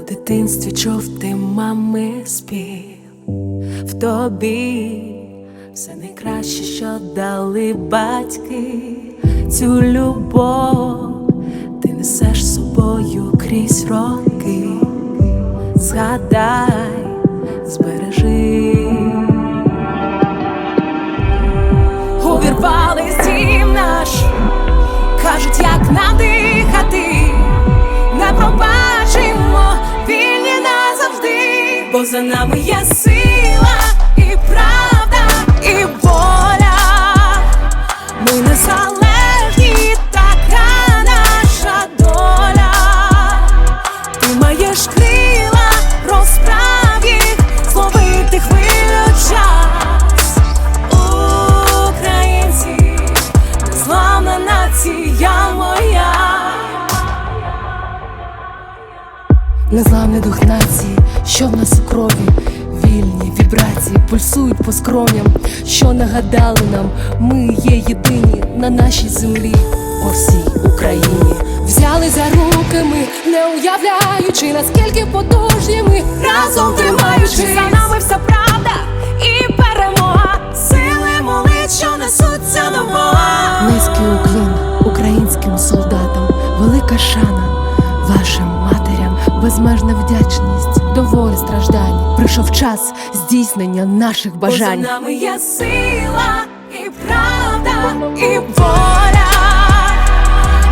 дитинстві чув ти мами спів в тобі все найкраще, що дали батьки, цю любов ти несеш собою крізь роки. Згадай, збережи. Увірвались дім наш, кажуть, як нам дихати, за нами є сила і правда, і воля. Ми незалежні, така наша доля. Ти маєш крила, розправ їх, зловити хвилю час. Українці, незламна нація моя. Незламний дух нації, що в нас у крові, вільні вібрації пульсують по скроням, що нагадали нам, ми є єдині на нашій землі, по всій Україні. Взяли за руки ми, не уявляючи, наскільки потужні ми. Разом тримаючи За нами вся правда і перемога. Сили молить, що несуться до Бога. Низький уклін українським солдатам, велика шана вашим матерям, безмежна вдячність, доволі страждань. Прийшов час здійснення наших Бо за нами є сила і правда, і воля.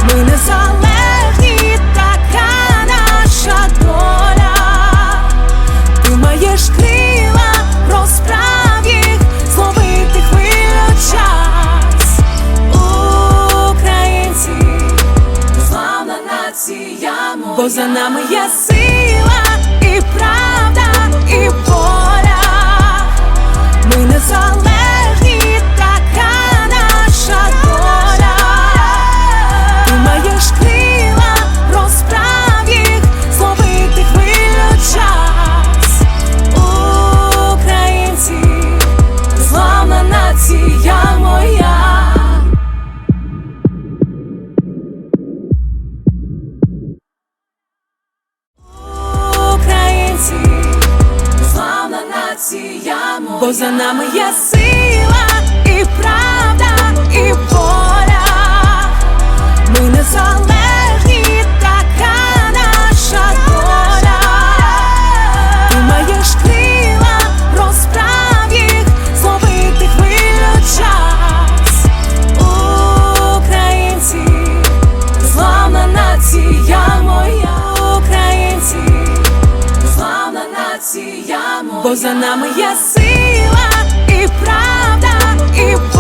Ми незалежні, така наша доля. Ти маєш крила, розправ їх, зловити хвилю час. Українці, славна нація моя. Бо за нами є сила правда, і Бо за нами є сила і правда, і воля. бо за нами є сила і правда, і.